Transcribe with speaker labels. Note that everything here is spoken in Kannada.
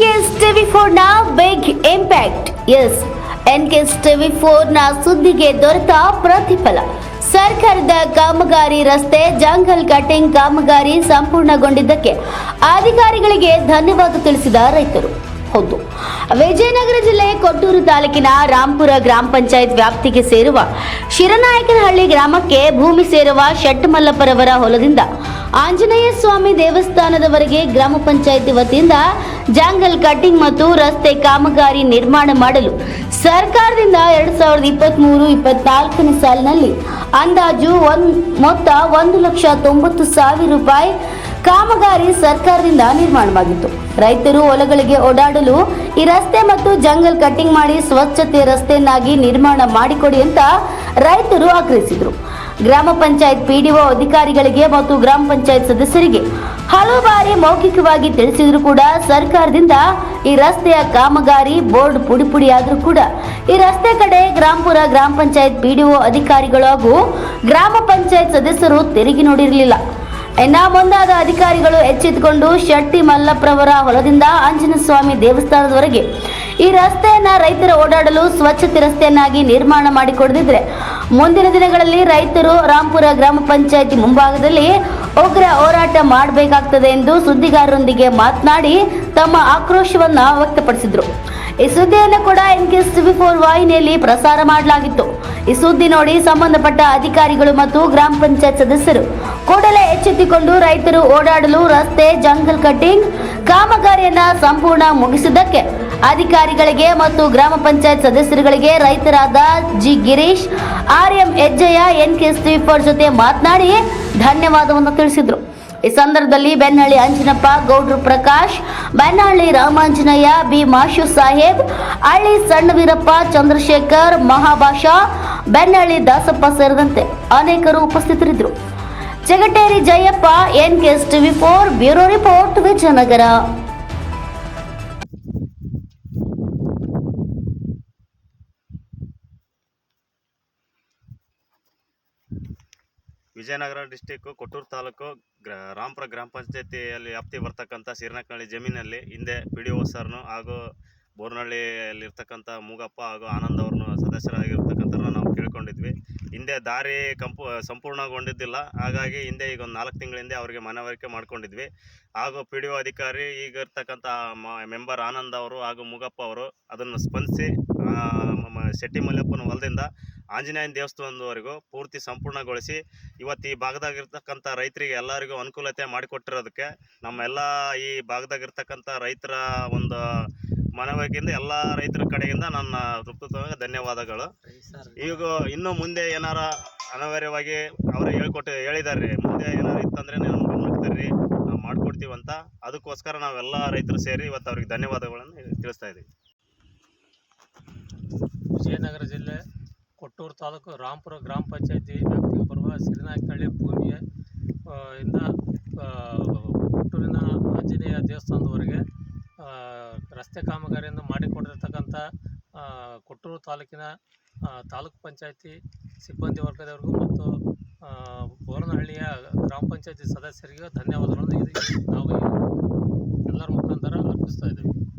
Speaker 1: ಎನ್ಕೆಎಸ್ ಟಿವಿ ಫೋರ್ನ ಬಿಗ್ ಇಂಪ್ಯಾಕ್ಟ್ ಎಸ್ ಎನ್ಕೆಎಸ್ ಟಿವಿ ಫೋರ್ನ ಸುದ್ದಿಗೆ ದೊರೆತ ಪ್ರತಿಫಲ. ಸರ್ಕಾರದ ಕಾಮಗಾರಿ ರಸ್ತೆ, ಜಂಗಲ್ ಕಟಿಂಗ್ ಕಾಮಗಾರಿ ಸಂಪೂರ್ಣಗೊಂಡಿದ್ದಕ್ಕೆ ಅಧಿಕಾರಿಗಳಿಗೆ ಧನ್ಯವಾದ ತಿಳಿಸಿದ ರೈತರು. ಹೌದು. ವಿಜಯನಗರ ಜಿಲ್ಲೆ ಕೊಟ್ಟೂರು ತಾಲೂಕಿನ ರಾಂಪುರ ಗ್ರಾಮ ಪಂಚಾಯತ್ ವ್ಯಾಪ್ತಿಗೆ ಸೇರುವ ಶಿರನಾಯಕನಹಳ್ಳಿ ಗ್ರಾಮಕ್ಕೆ ಭೂಮಿ ಸೇರುವ ಶೆಟ್ಟಮಲ್ಲಪ್ಪರವರ ಹೊಲದಿಂದ ಆಂಜನೇಯ ಸ್ವಾಮಿ ದೇವಸ್ಥಾನದವರೆಗೆ ಗ್ರಾಮ ಪಂಚಾಯತಿ ವತಿಯಿಂದ ಜಾಂಗಲ್ ಕಟ್ಟಿಂಗ್ ಮತ್ತು ರಸ್ತೆ ಕಾಮಗಾರಿ ನಿರ್ಮಾಣ ಮಾಡಲು ಸರ್ಕಾರದಿಂದ ಎರಡ್ ಸಾವಿರದ ಇಪ್ಪತ್ತ್ ಮೂರು ಇಪ್ಪತ್ನಾಲ್ಕನೇ ಸಾಲಿನಲ್ಲಿ ಅಂದಾಜು ಒಂದ್ ಮೊತ್ತ ಒಂದು ಲಕ್ಷ ತೊಂಬತ್ತು ಸಾವಿರ ರೂಪಾಯಿ ಕಾಮಗಾರಿ ಸರ್ಕಾರದಿಂದ ನಿರ್ಮಾಣವಾಗಿತ್ತು. ರೈತರು ಹೊಲಗಳಿಗೆ ಓಡಾಡಲು ಈ ರಸ್ತೆ ಮತ್ತು ಜಂಗಲ್ ಕಟ್ಟಿಂಗ್ ಮಾಡಿ ಸ್ವಚ್ಛತೆ ರಸ್ತೆಯನ್ನಾಗಿ ನಿರ್ಮಾಣ ಮಾಡಿಕೊಡಿ ಅಂತ ರೈತರು ಆಗ್ರಹಿಸಿದರು. ಗ್ರಾಮ ಪಂಚಾಯತ್ ಪಿಡಿಒ ಅಧಿಕಾರಿಗಳಿಗೆ ಮತ್ತು ಗ್ರಾಮ ಪಂಚಾಯತ್ ಸದಸ್ಯರಿಗೆ ಹಲವು ಬಾರಿ ಮೌಖಿಕವಾಗಿ ತಿಳಿಸಿದ್ರು ಕೂಡ ಸರ್ಕಾರದಿಂದ ಈ ರಸ್ತೆಯ ಕಾಮಗಾರಿ ಬೋರ್ಡ್ ಪುಡಿ ಪುಡಿಯಾದರೂ ಕೂಡ ಈ ರಸ್ತೆ ಕಡೆ ಗ್ರಾಮಪುರ, ಗ್ರಾಮ ಪಂಚಾಯತ್ ಪಿಡಿಒ ಅಧಿಕಾರಿಗಳು ಹಾಗೂ ಗ್ರಾಮ ಪಂಚಾಯತ್ ಸದಸ್ಯರು ತೆರಿಗೆ ನೋಡಿರಲಿಲ್ಲ. ಇನ್ನ ಮುಂದಾದ ಅಧಿಕಾರಿಗಳು ಎಚ್ಚೆತ್ತುಕೊಂಡು ಶೆಟ್ಟಿ ಮಲ್ಲಪ್ರವರ ಹೊಲದಿಂದ ಆಂಜನೇಯ ಸ್ವಾಮಿ ದೇವಸ್ಥಾನದವರೆಗೆ ಈ ರಸ್ತೆಯನ್ನ ರೈತರ ಓಡಾಡಲು ಸ್ವಚ್ಛತೆ ರಸ್ತೆಯನ್ನಾಗಿ ನಿರ್ಮಾಣ ಮಾಡಿಕೊಡದಿದ್ರೆ ಮುಂದಿನ ದಿನಗಳಲ್ಲಿ ರೈತರು ರಾಂಪುರ ಗ್ರಾಮ ಪಂಚಾಯತಿ ಮುಂಭಾಗದಲ್ಲಿ ಉಗ್ರ ಹೋರಾಟ ಮಾಡಬೇಕಾಗ್ತದೆ ಎಂದು ಸುದ್ದಿಗಾರರೊಂದಿಗೆ ಮಾತನಾಡಿ ತಮ್ಮ ಆಕ್ರೋಶವನ್ನ ವ್ಯಕ್ತಪಡಿಸಿದ್ರು. ಈ ಸುದ್ದಿಯನ್ನು ಕೂಡ ಎನ್ ಕೆ ಟಿವಿ ಫೋರ್ ವಾಹಿನಿಯಲ್ಲಿ ಪ್ರಸಾರ ಮಾಡಲಾಗಿತ್ತು. ಈ ಸುದ್ದಿ ನೋಡಿ ಸಂಬಂಧಪಟ್ಟ ಅಧಿಕಾರಿಗಳು ಮತ್ತು ಗ್ರಾಮ ಪಂಚಾಯತ್ ಸದಸ್ಯರು ಕೂಡಲೇ ಎಚ್ಚೆತ್ತಿಕೊಂಡು ರೈತರು ಓಡಾಡಲು ರಸ್ತೆ, ಜಂಗಲ್ ಕಟ್ಟಿಂಗ್ ಕಾಮಗಾರಿಯನ್ನ ಸಂಪೂರ್ಣ ಮುಗಿಸಿದ್ದಕ್ಕೆ ಅಧಿಕಾರಿಗಳಿಗೆ ಮತ್ತು ಗ್ರಾಮ ಪಂಚಾಯತ್ ಸದಸ್ಯರುಗಳಿಗೆ ರೈತರಾದ G Girish, R M Hejjayya N K TV four ಜೊತೆ ಮಾತನಾಡಿ ಧನ್ಯವಾದವನ್ನು ತಿಳಿಸಿದರು. ಈ ಸಂದರ್ಭದಲ್ಲಿ ಬೆನ್ನಹಳ್ಳಿ ಅಂಜನಪ್ಪ, ಗೌಡ್ರು ಪ್ರಕಾಶ್ ಬೆನ್ನಹಳ್ಳಿ ರಾಮಾಂಜನಯ್ಯ ಬಿ ಮಾಶು ಸಾಹೇಬ್, ಹಳ್ಳಿ ಸಣ್ಣ ವೀರಪ್ಪ, ಚಂದ್ರಶೇಖರ್, ಮಹಾಭಾಷಾ ಬೆನ್ನಹಳ್ಳಿ ದಾಸಪ್ಪ ಸೇರಿದಂತೆ ಅನೇಕರು ಉಪಸ್ಥಿತರಿದ್ದರು. Jagateri Jayappa N K TV four, bureau report, Vijayanagara.
Speaker 2: Vijayanagara district Kotturu taluk, ಗ್ರ, Rampura ಗ್ರಾಮ ಪಂಚಾಯತಿಯಲ್ಲಿ ವ್ಯಾಪ್ತಿ ಬರ್ತಕ್ಕಂಥ ಸಿರ್ನಕನಹಳ್ಳಿ ಜಮೀನಲ್ಲಿ ಹಿಂದೆ ಪಿ ಡಿ ಒ ಸರ್ನು ಹಾಗೂ ಬೋರ್ನಹಳ್ಳಿಯಲ್ಲಿರ್ತಕ್ಕಂಥ ಮೂಗಪ್ಪ ಹಾಗೂ ಆನಂದ್ ಅವ್ರನ್ನು ಸದಸ್ಯರಾಗಿರ್ತಕ್ಕಂಥ ಹಿಂದೆ ದಾರಿ ಕಂಪು, ಸಂಪೂರ್ಣಗೊಂಡಿದ್ದಿಲ್ಲ. ಹಾಗಾಗಿ ಹಿಂದೆ ಈಗ ಒಂದು ನಾಲ್ಕು ತಿಂಗಳ ಹಿಂದೆ ಅವರಿಗೆ ಮನವರಿಕೆ ಮಾಡ್ಕೊಂಡಿದ್ವಿ. ಹಾಗೂ ಪಿ ಡಿ ಒ ಅಧಿಕಾರಿ ಈಗ ಇರ್ತಕ್ಕಂಥ ಮೆಂಬರ್ ಆನಂದ್ ಅವರು ಹಾಗೂ ಮುಗಪ್ಪ ಅವರು ಅದನ್ನು ಸ್ಪಂದಿಸಿ ಶೆಟ್ಟಿ ಮಲ್ಲಪ್ಪನ ಹೊಲದಿಂದ ಆಂಜನೇಯನ ದೇವಸ್ಥಾನದವರೆಗೂ ಪೂರ್ತಿ ಸಂಪೂರ್ಣಗೊಳಿಸಿ, ಇವತ್ತು ಈ ಭಾಗದಾಗಿರ್ತಕ್ಕಂಥ ರೈತರಿಗೆ ಎಲ್ಲರಿಗೂ ಅನುಕೂಲತೆ ಮಾಡಿಕೊಟ್ಟಿರೋದಕ್ಕೆ ನಮ್ಮೆಲ್ಲ ಈ ಭಾಗದಾಗಿರ್ತಕ್ಕಂಥ ರೈತರ ಒಂದು ಮನವರಿಕೆಯಿಂದ ಎಲ್ಲ ರೈತರ ಕಡೆಯಿಂದ ನನ್ನ ಹೃತ್ಪೂರ್ವಕ ಧನ್ಯವಾದಗಳು. ಈಗ ಇನ್ನು ಮುಂದೆ ಏನಾರ ಅನಿವಾರ್ಯವಾಗಿ ಅವರೇ ಹೇಳ್ಕೊಟ್ಟು ಹೇಳಿದ್ದಾರೆ ಮುಂದೆ ಏನಾರು ಇತ್ತಂದ್ರೆ ನೀವು ನಮ್ಮ ನಾವು ಮಾಡ್ಕೊಡ್ತೀವಿ ಅಂತ. ಅದಕ್ಕೋಸ್ಕರ ನಾವೆಲ್ಲ ರೈತರು ಸೇರಿ ಇವತ್ತು ಅವ್ರಿಗೆ ಧನ್ಯವಾದಗಳನ್ನು ತಿಳಿಸ್ತಾ ಇದ್ದೀವಿ
Speaker 3: ವಿಜಯನಗರ ಜಿಲ್ಲೆ ಕೊಟ್ಟೂರು ತಾಲೂಕು ರಾಂಪುರ ಗ್ರಾಮ ಪಂಚಾಯತಿ ವ್ಯಾಪ್ತಿಗೆ ಬರುವ ಸಿರಿನಾಯಕನಹಳ್ಳಿ ಭೂಮಿಯ ರಸ್ತೆ ಕಾಮಗಾರಿಯನ್ನು ಮಾಡಿಕೊಂಡಿರ್ತಕ್ಕಂಥ ಆ, ಕೊಟ್ಟೂರು ತಾಲೂಕಿನ ತಾಲೂಕು ಪಂಚಾಯತಿ ಸಿಬ್ಬಂದಿ ವರ್ಗದವರಿಗೂ ಮತ್ತು ಬೋರನಹಳ್ಳಿಯ ಗ್ರಾಮ ಪಂಚಾಯತಿ ಸದಸ್ಯರಿಗೂ ಧನ್ಯವಾದಗಳನ್ನು ನಾವು ಎಲ್ಲರ ಮುಖಾಂತರ ಅರ್ಪಿಸ್ತಾ ಇದ್ದೀವಿ.